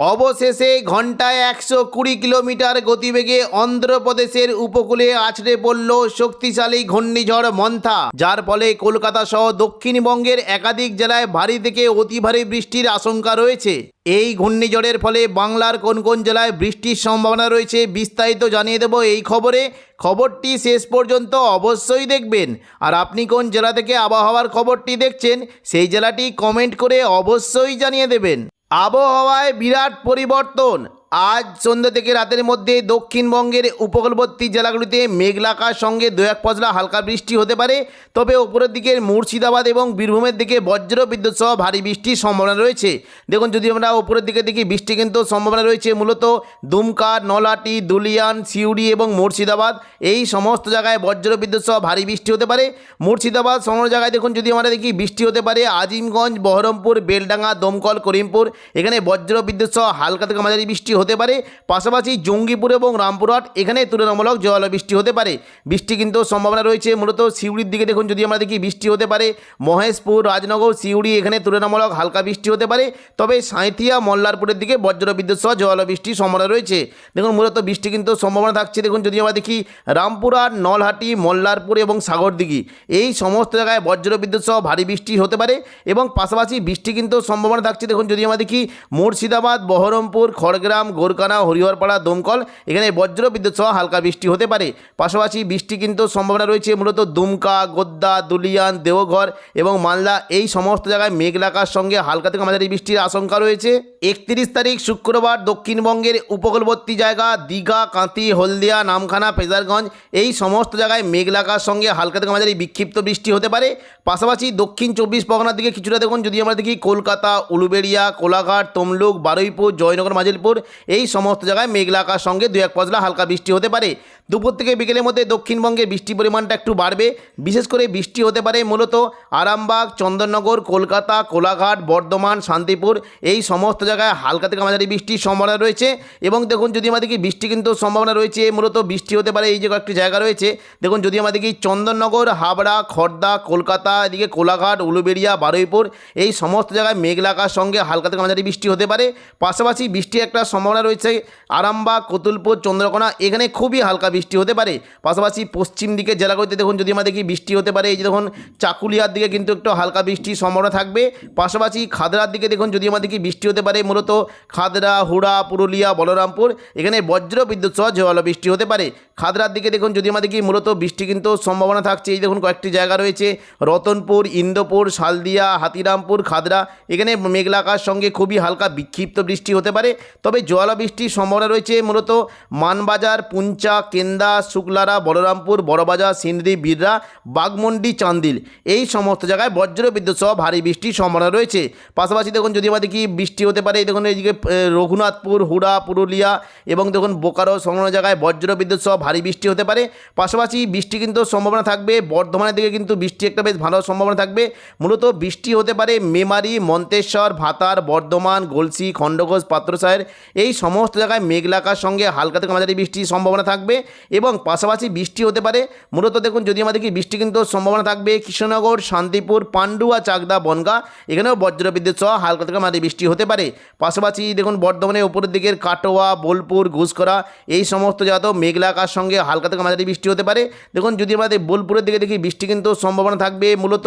অবশেষে ঘন্টায় একশো কুড়ি কিলোমিটার গতিবেগে অন্ধ্রপ্রদেশের উপকূলে আছড়ে পড়ল শক্তিশালী ঘূর্ণিঝড় মন্থা। যার ফলে কলকাতা সহ দক্ষিণবঙ্গের একাধিক জেলায় ভারী থেকে অতি ভারী বৃষ্টির আশঙ্কা রয়েছে। এই ঘূর্ণিঝড়ের ফলে বাংলার কোন কোন জেলায় বৃষ্টির সম্ভাবনা রয়েছে বিস্তারিত জানিয়ে দেব এই খবরে। খবরটি শেষ পর্যন্ত অবশ্যই দেখবেন। আর আপনি কোন জেলা থেকে আবহাওয়ার খবরটি দেখছেন, সেই জেলাটি কমেন্ট করে অবশ্যই জানিয়ে দেবেন। আবহাওয়ায় বিরাট পরিবর্তন। আজ সন্ধ্যা থেকে রাতের মধ্যে দক্ষিণবঙ্গের উপকূলবর্তী জেলাগুলিতে মেঘলাকার সঙ্গে দু এক পশলা হালকা বৃষ্টি হতে পারে। তবে ওপরের দিকের মুর্শিদাবাদ এবং বীরভূমের দিকে বজ্র বিদ্যুৎ সহ ভারী বৃষ্টির সম্ভাবনা রয়েছে। দেখুন, যদি আমরা ওপরের দিকে দেখি, বৃষ্টি কিন্তু সম্ভাবনা রয়েছে মূলত দুমকা, নলাটি, দুলিয়ান, সিউড়ি এবং মুর্শিদাবাদ। এই সমস্ত জায়গায় বজ্র বিদ্যুৎ সহ ভারী বৃষ্টি হতে পারে। মুর্শিদাবাদ সমস্ত জায়গায় দেখুন, যদি আমরা দেখি, বৃষ্টি হতে পারে আজিমগঞ্জ, বহরমপুর, বেলডাঙ্গা, দমকল, করিমপুর। এখানে বজ্র বিদ্যুৎ সহ হালকা থেকে মাঝারি বৃষ্টি হতে পারে। পাশাপাশি জঙ্গিপুর এবং রামপুরহাট এখানে তুলনামূলক জল বৃষ্টি হতে পারে। বৃষ্টি কিন্তু সম্ভাবনা রয়েছে। মূলত সিউড়ির দিকে দেখুন যদি আমরা দেখি বৃষ্টি হতে পারে। মহেশপুর, রাজনগর, সিউড়ি এখানে তুলনামূলক হালকা বৃষ্টি হতে পারে। তবে সাঁইথিয়া, মল্লারপুরের দিকে বজ্র বিদ্যুৎ সহ জল বৃষ্টির সম্ভাবনা রয়েছে। দেখুন মূলত বৃষ্টি কিন্তু সম্ভাবনা থাকছে। দেখুন যদি আমরা দেখি রামপুরহাট, নলহাটি, মল্লারপুর এবং সাগরদিঘি, এই সমস্ত জায়গায় বজ্র বিদ্যুৎ সহ ভারী বৃষ্টি হতে পারে এবং পাশাপাশি বৃষ্টি কিন্তু সম্ভাবনা থাকছে। দেখুন যদি আমরা দেখি মুর্শিদাবাদ, বহরমপুর, খড়গ্রাম গোরকানা হরিহরপাড়া, দমকল, এখানে বজ্র বিদ্যুৎ সহ হালকা বৃষ্টি হতে পারে। পাশাপাশি বৃষ্টি কিন্তু সম্ভাবনা রয়েছে মূলত দুমকা, গোদ্দা, দুলিয়ান, দেওঘর এবং মালদা। এই সমস্ত জায়গায় মেঘলাকার সঙ্গে হালকা থেকে মাঝারি বৃষ্টির আশঙ্কা রয়েছে। একত্রিশ তারিখ শুক্রবার দক্ষিণবঙ্গের উপকূলবর্তী জায়গা দীঘা কাঁতি হলদিয়া, নামখানা ফেজারগঞ্জ এই সমস্ত জায়গায় মেঘলাকার সঙ্গে হালকা থেকে মাঝারি বিক্ষিপ্ত বৃষ্টি হতে পারে। পাশাপাশি দক্ষিণ চব্বিশ পরগনার দিকে কিছুটা দেখুন যদি আমরা দেখি কলকাতা, উলুবেড়িয়া, কোলাঘাট, তমলুক, বারুইপুর, জয়নগর, মাজিলপুর এই সমস্ত জায়গায় মেঘলা আকার সঙ্গে দু এক পজলা হালকা বৃষ্টি হতে পারে। দুপুর থেকে বিকেলের মধ্যে দক্ষিণবঙ্গে বৃষ্টির পরিমাণটা একটু বাড়বে। বিশেষ করে বৃষ্টি হতে পারে মূলত আরামবাগ, চন্দননগর, কলকাতা, কোলাঘাট, বর্ধমান, শান্তিপুর। এই সমস্ত জায়গায় হালকা থেকে মাঝারি বৃষ্টির সম্ভাবনা রয়েছে এবং দেখুন যদি আমাদের কি বৃষ্টি কিন্তু সম্ভাবনা রয়েছে, মূলত বৃষ্টি হতে পারে এই যে কয়েকটি জায়গা রয়েছে। দেখুন যদি আমাদের কি চন্দননগর, হাবড়া, খর্দা, কলকাতা, এদিকে কোলাঘাট, উলুবেড়িয়া, বারুইপুর, এই সমস্ত জায়গায় মেঘলাকার সঙ্গে হালকা থেকে মাঝারি বৃষ্টি হতে পারে। পাশাপাশি বৃষ্টি একটা সম্ভাবনা রয়েছে। আরামবাগ, কতুলপুর, চন্দ্রকোনা, এখানে খুবই হালকা বৃষ্টি হতে পারে। পাশাপাশি পশ্চিম দিকে জেলাগুলিতে দেখুন, যদি আমরা দেখি বৃষ্টি হতে পারে, এই যে দেখুন, চাকুলিয়ার দিকে কিন্তু একটু হালকা বৃষ্টির সম্ভাবনা থাকবে। পাশাপাশি খাদড়ার দিকে দেখুন, যদি আমরা দেখি বৃষ্টি হতে পারে, মূলত খাদড়া হুড়া, পুরুলিয়া, বলরামপুর, এখানে বজ্র বিদ্যুৎ সহ ঝোয়ালো বৃষ্টি হতে পারে। খাদড়ার দিকে দেখুন, যদি আমরা দেখি মূলত বৃষ্টি কিন্তু সম্ভাবনা থাকছে, এই দেখুন, কয়েকটি জায়গা রয়েছে। রতনপুর ইন্দোপুর শালদিয়া, হাতিরামপুর খাদড়া এখানে মেঘলাকার সঙ্গে খুবই হালকা বিক্ষিপ্ত বৃষ্টি হতে পারে। তবে বৃষ্টির সম্ভাবনা রয়েছে। মূলত মানবাজার, পুঞ্চা, কেন্দা, শুক্লারা, বলরামপুর, বড়বাজার সিন্দ্রি বিররা বাগমন্ডি চান্দিল এই সমস্ত জায়গায় বজ্র বিদ্যুৎ সহ ভারী বৃষ্টির সম্ভাবনা রয়েছে। পাশাপাশি দেখুন, যদি আমরা দেখি বৃষ্টি হতে পারে, দেখুন এইদিকে রঘুনাথপুর, হুড়া, পুরুলিয়া এবং দেখুন বোকারো সংলগ্ন জায়গায় বজ্র বিদ্যুৎ সহ ভারী বৃষ্টি হতে পারে। পাশাপাশি বৃষ্টি কিন্তু সম্ভাবনা থাকবে, বর্ধমানের দিকে কিন্তু বৃষ্টি একটা বেশ ভালো সম্ভাবনা থাকবে। মূলত বৃষ্টি হতে পারে মেমারি, মন্তেশ্বর, ভাতার, বর্ধমান, গলসি, খণ্ডঘোষ পাত্রসায়ের এই সমস্ত জায়গায় মেঘলাকার সঙ্গে হালকা থেকে মাঝারি বৃষ্টির সম্ভাবনা থাকবে এবং পাশাপাশি বৃষ্টি হতে পারে। মূলত দেখুন, যদি আমাদের কি বৃষ্টি কিন্তু সম্ভাবনা থাকবে, কৃষ্ণনগর, শান্তিপুর, পান্ডুয়া, চাকদা, বনগা, এখানেও বজ্রবিদ্যুৎ সহ হালকা থেকে মাঝারি বৃষ্টি হতে পারে। পাশাপাশি দেখুন, বর্ধমানের উপরের দিকের কাটোয়া, বোলপুর ঘুষকরা এই সমস্ত জায়গাতেও মেঘলাকার সঙ্গে হালকা থেকে মাঝারি বৃষ্টি হতে পারে। দেখুন, যদি আমাদের বোলপুরের দিকে দেখি, বৃষ্টি কিন্তু সম্ভাবনা থাকবে। মূলত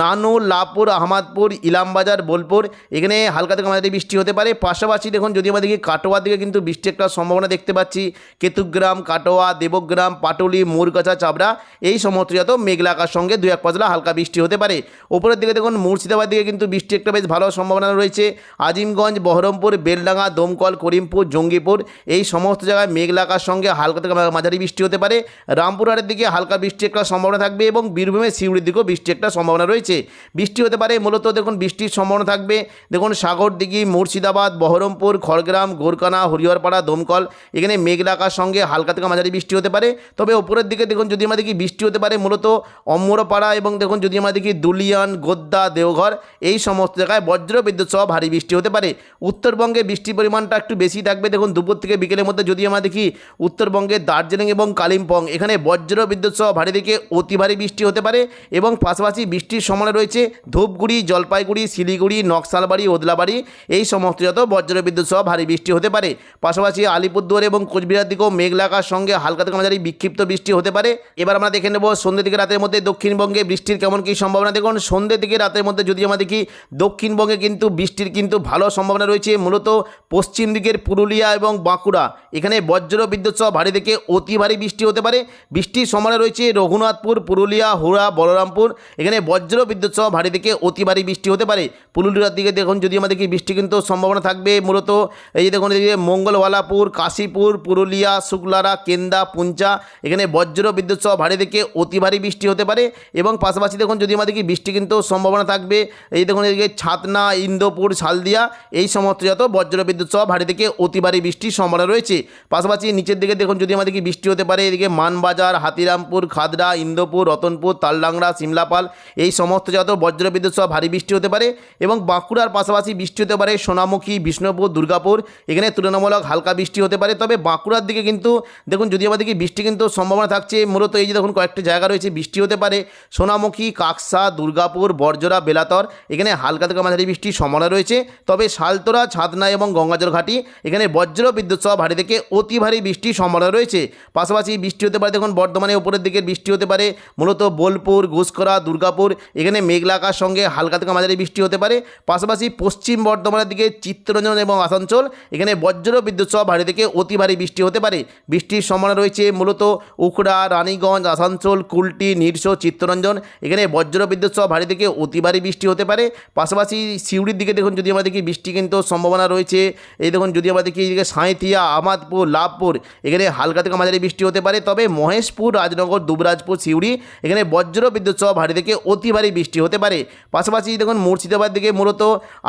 নানু, লাপুর, আহমদপুর, ইলামবাজার, বোলপুর, এখানে হালকা থেকে মাঝারি বৃষ্টি হতে পারে। পাশাপাশি দেখুন, যদি আমরা দেখি কাটোয়ার দিকে কিন্তু বৃষ্টি একটা সম্ভাবনা দেখতে পাচ্ছি। কেতুগ্রাম, কাটোয়া, দেবগ্রাম, পাটুলি, মুরগাছা, চাবড়া এই সমস্ত জাত মেঘলাকার সঙ্গে দু এক পাঁচলা হালকা বৃষ্টি হতে পারে। ওপরের দিকে দেখুন মুর্শিদাবাদ দিকে কিন্তু বৃষ্টি একটা বেশ ভালো সম্ভাবনা রয়েছে। আজিমগঞ্জ, বহরমপুর, বেলডাঙ্গা, দমকল, করিমপুর, জঙ্গিপুর এই সমস্ত জায়গায় মেঘলাকার সঙ্গে হালকা থেকে মাঝারি বৃষ্টি হতে পারে। রামপুরহাটের দিকে হালকা বৃষ্টি একটা সম্ভাবনা থাকবে এবং বীরভূমের সিউড়ির দিকেও বৃষ্টি একটা সম্ভাবনা রয়েছে। বৃষ্টি হতে পারে, মূলত দেখুন বৃষ্টির সম্ভাবনা থাকবে। দেখুন সাগরদিঘি, মুর্শিদাবাদ, বহরমপুর, খড়গ্রাম গোরকানা হরিহরপাড়া, দমকল, এখানে মেঘলা আকাশ সঙ্গে হালকা থেকে মাঝারি বৃষ্টি হতে পারে। তবে ওপরের দিকে দেখুন, যদি আমরা দেখি বৃষ্টি হতে পারে মূলত অম্বরপাড়া এবং দেখুন, যদি আমরা দেখি দুলিয়ান, গোদ্দা, দেওঘর, এই সমস্ত জায়গায় বজ্র বিদ্যুৎ সহ ভারী বৃষ্টি হতে পারে। উত্তরবঙ্গে বৃষ্টির পরিমাণটা একটু বেশি থাকবে। দেখুন, দুপুর থেকে বিকেলের মধ্যে যদি আমরা দেখি উত্তরবঙ্গে দার্জিলিং এবং কালিম্পং, এখানে বজ্র বিদ্যুৎ সহ ভারী থেকে অতি ভারী বৃষ্টি হতে পারে এবং পাশাপাশি বৃষ্টির সময় রয়েছে ধূপগুড়ি, জলপাইগুড়ি, শিলিগুড়ি, নকশালবাড়ি, ওদলাবাড়ি, এই সমস্ত যত বজ্র বিদ্যুৎ সহ ভারী বৃষ্টি হতে পারে। পাশাপাশি আলিপুরদুয়ার এবং কোচবিহার দিকেও মেঘলাকার সঙ্গে হালকা থেকে মাঝারি বিক্ষিপ্ত বৃষ্টি হতে পারে। এবার আমরা দেখে নেব সন্ধ্যে থেকে রাতের মধ্যে দক্ষিণবঙ্গে বৃষ্টির কেমন কী সম্ভাবনা। দেখুন সন্ধ্যে থেকে রাতের মধ্যে যদি আমরা দেখি দক্ষিণবঙ্গে কিন্তু বৃষ্টির কিন্তু ভালো সম্ভাবনা রয়েছে। মূলত পশ্চিম দিকের পুরুলিয়া এবং বাঁকুড়া। এখানে বজ্র বিদ্যুৎ সহ ভারী থেকে অতি ভারী বৃষ্টি হতে পারে। বৃষ্টির সম্ভাবনা রয়েছে রঘুনাথপুর, পুরুলিয়া, হুড়া, বলরামপুর। এখানে বজ্র বিদ্যুৎ সহ ভারী থেকে অতি ভারী বৃষ্টি হতে পারে। পুরুলিয়ার দিকে দেখুন, যদি আমাদের কি বৃষ্টি কিন্তু সম্ভাবনা থাকবে, মূলত এই যে দেখুন এদিকে মঙ্গলওয়ালাপুর কাশীপুর, পুরুলিয়া, শুক্লারা, কেন্দা, পুঞ্চা, এখানে বজ্র বিদ্যুৎ সহ ভারী থেকে অতি ভারী বৃষ্টি হতে পারে এবং পাশাপাশি দেখুন, যদি আমাদের কি বৃষ্টি কিন্তু সম্ভাবনা থাকবে, এই দেখুন এদিকে ছাতনা, ইন্দোপুর, শালদিয়া, এই সমস্ত যত বজ্র বিদ্যুৎ সহ ভারী থেকে অতি ভারী বৃষ্টির সম্ভাবনা রয়েছে। পাশাপাশি নিচের দিকে দেখুন, যদি আমাদের কি বৃষ্টি হতে পারে, এদিকে মানবাজার, হাতিরামপুর, খাদরা, ইন্দোপুর, রতনপুর, তালডাংরা, সিমলাপাল, এই সমস্ত যত বজ্র বিদ্যুৎ সহ ভারী বৃষ্টি হতে পারে এবং বাঁকুড়ার পাশাপাশি বৃষ্টি হতে পারে, সোনামুখী, বিষ্ণুপুর, দুর্গাপুর, এখানে তুলনামূলক হালকা বৃষ্টি হতে পারে। তবে বাঁকুড়ার দিকে কিন্তু, দেখুন, যদি আমাদের কি বৃষ্টি কিন্তু সম্ভাবনা থাকছে, মূলত এই যে দেখুন, কয়েকটা জায়গা রয়েছে, বৃষ্টি হতে পারে। সোনামুখী, কাকসা, দুর্গাপুর বরজরা বেলাতর, এখানে হালকা থেকে মাঝারি বৃষ্টির সম্ভাবনা রয়েছে। তবে শালতোরা ছাদনা এবং গঙ্গাজল ঘাটি, এখানে বজ্র বিদ্যুৎ সহ ভারী থেকে অতি ভারী বৃষ্টির সম্ভাবনা রয়েছে। পাশাপাশি বৃষ্টি হতে পারে, দেখুন বর্ধমানে উপরের দিকে বৃষ্টি হতে পারে। মূলত বোলপুর ঘুষকরা দুর্গাপুর, এখানে মেঘলা আকাশ সঙ্গে হালকা থেকে মাঝারি বৃষ্টি হতে পারে। পাশাপাশি পশ্চিম বর্ধমানের দিকে চিত্তরঞ্জন এবং আসানসোল, এখানে বজ্র বিদ্যুৎ সহ ভারী থেকে অতি ভারী বৃষ্টি হতে পারে। বৃষ্টির সম্ভাবনা রয়েছে মূলত উখড়া, রানীগঞ্জ, আসানসোল, কুলটি, নিরসো, চিত্তরঞ্জন, এখানে বজ্র বিদ্যুৎ সহ ভারী থেকে অতি ভারী বৃষ্টি হতে পারে। পাশাপাশি সিউড়ির দিকে দেখুন, যদি আমরা দেখি, বৃষ্টি কিন্তু সম্ভাবনা রয়েছে। এই দেখুন, যদি আমরা দেখি, এদিকে সাঁইথিয়া আমাদপুর লাভপুর, এখানে হালকা থেকে মাঝারি বৃষ্টি হতে পারে। তবে মহেশপুর, রাজনগর, দুবরাজপুর, সিউড়ি, এখানে বজ্র বিদ্যুৎ সহ ভারী থেকে অতি ভারী বৃষ্টি হতে পারে। পাশাপাশি দেখুন, মুর্শিদাবাদ দিকে মূলত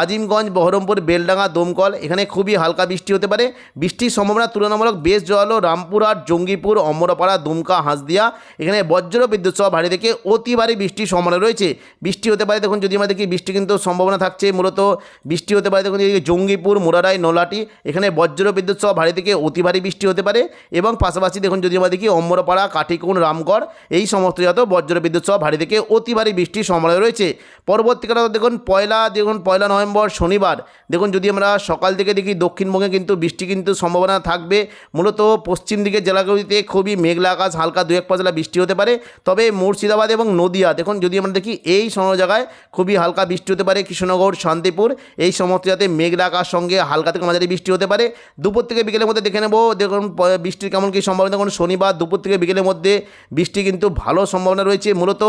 আজিমগঞ্জ, বহরমপুর, বেলডাঙ্গা, দমকল, এখানে খুবই হালকা বৃষ্টি হতে পারে। বৃষ্টির সম্ভাবনা তুলনামূলক বেশ জল রামপুরহাট, জঙ্গিপুর, অমরপাড়া, দুমকা, হাঁসদিয়া, এখানে বজ্র বিদ্যুৎ সহ ভারী থেকে অতি ভারী বৃষ্টির সম্ভাবনা রয়েছে। বৃষ্টি হতে পারে দেখুন যদি আমরা দেখি বৃষ্টি কিন্তু সম্ভাবনা থাকছে, মূলত বৃষ্টি হতে পারে দেখুন জঙ্গিপুর, মোরারাই, নোলাটি, এখানে বজ্র বিদ্যুৎ সহ ভারী থেকে অতি ভারী বৃষ্টি হতে পারে। এবং পাশাপাশি দেখুন যদি আমরা দেখি অম্বরপাড়া কাঠিকুন, রামগড়, এই সমস্ত যত বজ্র বিদ্যুৎ সহ ভারী থেকে অতি ভারী বৃষ্টির সম্ভাবনা রয়েছে। পরবর্তীকালে দেখুন, পয়লা দেখুন, পয়লা নভেম্বর শনিবার। দেখুন, যদি আমরা সকাল থেকে দেখি, দক্ষিণবঙ্গে কিন্তু বৃষ্টি কিন্তু সম্ভাবনা থাকবে। মূলত পশ্চিম দিকের জেলাগুলিতে খুবই মেঘলা আকাশ, হালকা দু এক পাঁচলা বৃষ্টি হতে পারে। তবে মুর্শিদাবাদ এবং নদিয়া, দেখুন, যদি আমরা দেখি, এই সমস্ত জায়গায় খুবই হালকা বৃষ্টি হতে পারে। কৃষ্ণনগর, শান্তিপুর, এই সমস্ত যাতে মেঘলা আকাশ সঙ্গে হালকা থেকে মাঝারি বৃষ্টি হতে পারে। দুপুর থেকে বিকেলের মধ্যে দেখে নেব, দেখুন বৃষ্টির কেমন কী সম্ভাবনা। দেখুন, শনিবার দুপুর থেকে বিকেলের মধ্যে বৃষ্টি কিন্তু ভালো সম্ভাবনা রয়েছে। মূলত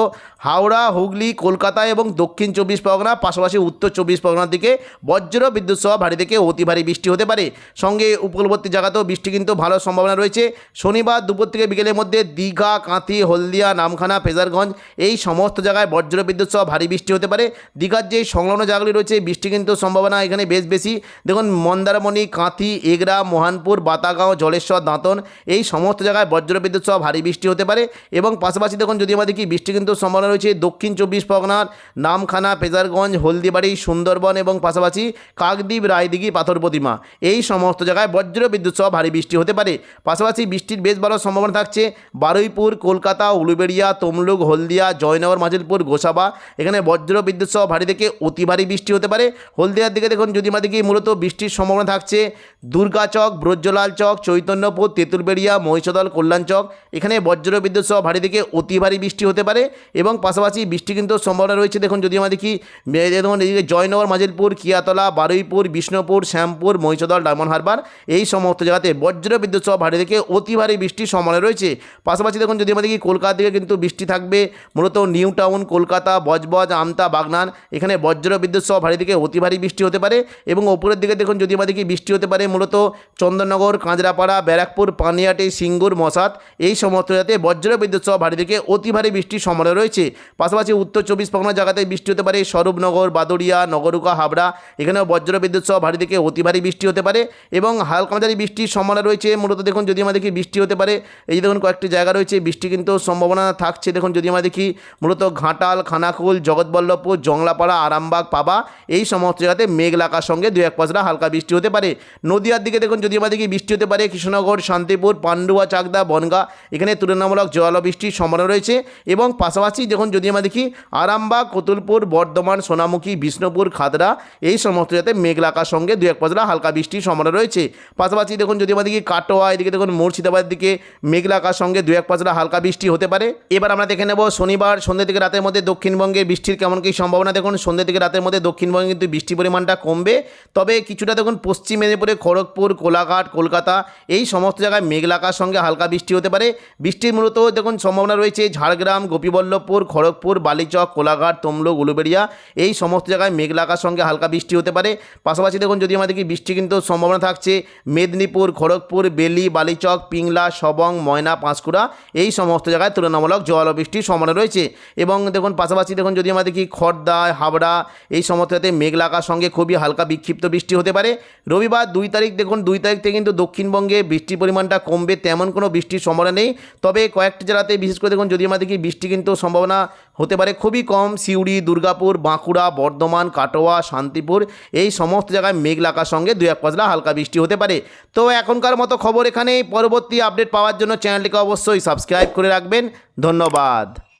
হাওড়া, হুগলি, কলকাতা এবং দক্ষিণ চব্বিশ পরগনা, পাশাপাশি উত্তর চব্বিশ পরগনার দিকে বজ্র বিদ্যুৎ সহ ভারী থেকে অতি ভারী বৃষ্টি হতে পারে। সঙ্গে উপকূলবর্তী জায়গাতেও বৃষ্টি কিন্তু ভালো সম্ভাবনা রয়েছে। শনিবার দুপুর থেকে বিকেলের মধ্যে দীঘা, কাঁথি, হলদিয়া, নামখানা, ফেজারগঞ্জ এই সমস্ত জায়গায় বজ্র বিদ্যুৎ সহ ভারী বৃষ্টি হতে পারে। দীঘার যে সংলগ্ন জায়গাগুলি রয়েছে, বৃষ্টি কিন্তু সম্ভাবনা এখানে বেশ বেশি। দেখুন, মন্দারমণি, কাঁথি, এগরা, মোহানপুর, বাতাগাঁও, জলেশ্বর, দাঁতন এই সমস্ত জায়গায় বজ্র বিদ্যুৎ সহ ভারী বৃষ্টি হতে পারে। এবং পাশাপাশি দেখুন, যদি আমরা দেখি, বৃষ্টি কিন্তু সম্ভাবনা রয়েছে দক্ষিণ চব্বিশ পরগনার নামখানা, ফেজারগঞ্জ হলদিবাড়ি সুন্দরবন এবং পাশাপাশি কাকদ্বীপ রায়দিঘি পাথর প্রতিমা। এই সমস্ত জায়গায় বজ্র বিদ্যুৎ সহ ভারী বৃষ্টি হতে পারে। পাশাপাশি বৃষ্টির বেশ ভালো সম্ভাবনা থাকছে বারুইপুর, কলকাতা, উলুবেড়িয়া, তমলুক, হলদিয়া, জয়নগর, মাজিলপুর, গোসাবা। এখানে বজ্র বিদ্যুৎ সহ ভারী থেকে অতি ভারী বৃষ্টি হতে পারে। হলদিয়ার দিকে দেখুন যদি দেখি মূলত বৃষ্টির সম্ভাবনা থাকছে। দুর্গাচক ব্রজলাল চক, চৈতন্যপুর, তেঁতুলবেড়িয়া, মহিষদল, কল্যাণ চক, এখানে বজ্র বিদ্যুৎ সহ ভারী থেকে অতি ভারী বৃষ্টি হতে পারে। এবং পাশাপাশি বৃষ্টি কিন্তু সম্ভাবনা রয়েছে। দেখুন যদি আমরা দেখি দেখুন এদিকে জয়নগর, মাজিলপুর, কিয়াতলা, বারুইপুর, বিষ্ণুপুর, শ্যামপুর, মহিষদল, ডায়মন্ড হারবার এই সমস্ত জায়গাতে বজ্র বিদ্যুৎ সহ ভারী থেকে অতি ভারী বৃষ্টির সম্ভাবনা রয়েছে। পাশাপাশি দেখুন, যদি আমরা দেখি কলকাতা দিকে কিন্তু বৃষ্টি থাকবে, মূলত নিউ টাউন, কলকাতা, বজবজ, আমতা, বাগনান, এখানে বজ্র বিদ্যুৎ সহ ভারী থেকে অতি ভারী বৃষ্টি হতে পারে এবং ওপরের দিকে দেখুন, যদি আমরা দেখি বৃষ্টি হতে পারে, মূলত চন্দননগর, কাঁচরাপাড়া, ব্যারাকপুর, পানিয়াটি, সিঙ্গুর, মশাত এই সমস্ত জায়গাতে বজ্র বিদ্যুৎ সহ ভারী থেকে অতি ভারী বৃষ্টির সম্ভাবনা রয়েছে। পাশাপাশি উত্তর চব্বিশ পরগনা জায়গাতে বৃষ্টি হতে পারে, স্বরূপনগর বাদুড়িয়া নগরুকা, হাবড়া, এখানেও বজ্র বিদ্যুৎ সহ ভারী থেকে অতি ভারী বৃষ্টি হতে পারে এবং হালকা মাঝারি বৃষ্টির সম্ভাবনা রয়েছে। মূলত দেখুন যদি আমরা দেখি বৃষ্টি হতে পারে, এই যে দেখুন কয়েকটি জায়গা রয়েছে, বৃষ্টি কিন্তু সম্ভাবনা থাকছে। দেখুন যদি আমরা দেখি মূলত ঘাটাল, খানাকুল, জগৎবল্লভপুর, জংলাপাড়া, আরামবাগ, পাবা, এই সমস্ত জায়গাতে মেঘ লাকার সঙ্গে দু এক পশলা হালকা বৃষ্টি হতে পারে। নদীয়ার দিকে দেখুন যদি আমরা দেখি বৃষ্টি হতে পারে, কৃষ্ণনগর, শান্তিপুর, পান্ডুয়া, চাকদা, বনগা, এখানে তুলনামূলক জল বৃষ্টির সম্ভাবনা রয়েছে এবং পাশাপাশি দেখুন যদি আমরা দেখি আরামবাগ, কতুলপুর, বর্ধমান, সোনামুখী বিষ্ণুপুর, খাদরা, এই সমস্ত জায়গাতে মেঘ লাকার সঙ্গে দু এক পশলা হালকা বৃষ্টির সম্ভাবনা রয়েছে। পাশাপাশি দেখুন, যদি আমরা দেখি কাটোয়া, এদিকে দেখুন মুর্শিদাবাদ দিকে মেঘলা আকার সঙ্গে দু এক পাঁচটা হালকা বৃষ্টি হতে পারে। এবার আমরা দেখে নেব শনিবার সন্ধ্যে থেকে রাতের মধ্যে দক্ষিণবঙ্গে বৃষ্টির কেমন কী সম্ভাবনা। দেখুন, সন্ধ্যে থেকে রাতের মধ্যে দক্ষিণবঙ্গে কিন্তু বৃষ্টির পরিমাণটা কমবে। তবে কিছুটা দেখুন, পশ্চিম মেদিনীপুরে খড়গপুর, কোলাঘাট, কলকাতা, এই সমস্ত জায়গায় মেঘলা আকার সঙ্গে হালকা বৃষ্টি হতে পারে। বৃষ্টির মূলত দেখুন, সম্ভাবনা রয়েছে ঝাড়গ্রাম, গোপীবল্লভপুর, খড়গপুর, বালিচক, কোলাঘাট, তমলুক, উলুবেড়িয়া, এই সমস্ত জায়গায় মেঘলা আকার সঙ্গে হালকা বৃষ্টি হতে পারে। পাশাপাশি দেখুন, যদি আমাদের কি বৃষ্টি কিন্তু সম্ভাবনা থাকছে, মেদিনীপুর, খড়গপুর, বেলি, বালিচক, পিংলা, সবং, ময়না, পাঁশকুড়া, এই সমস্ত জায়গায় তুলনামূলক জল বৃষ্টির সম্ভাবনা রয়েছে। এবং দেখুন, পাশাপাশি দেখুন, যদি আমরা দেখি খড়দা হাবড়া, এই সমস্ত জায়গাতে মেঘলা আকার সঙ্গে খুবই হালকা বিক্ষিপ্ত বৃষ্টি হতে পারে। রবিবার দুই তারিখ, দেখুন, দুই তারিখ থেকে কিন্তু দক্ষিণবঙ্গে বৃষ্টির পরিমাণটা কমবে, তেমন কোনো বৃষ্টির সম্ভাবনা নেই। তবে কয়েকটি জেলাতে, বিশেষ করে দেখুন, যদি আমরা দেখি বৃষ্টি কিন্তু সম্ভাবনা হতে পারে খুবই কম, সিউড়ি, দুর্গাপুর, বাঁকুড়া, বর্ধমান, কাটোয়া, শান্তিপুর, এই সমস্ত জায়গায় মেঘলাকার সঙ্গে দু এক পাঁচলা হালকা বৃষ্টি হতে পারে। তো এখনকার মতো খবর এখানেই, পরবর্তী আপডেট পাওয়ার জন্য চ্যানেলটিকে অবশ্যই সাবস্ক্রাইব করে রাখবেন। ধন্যবাদ।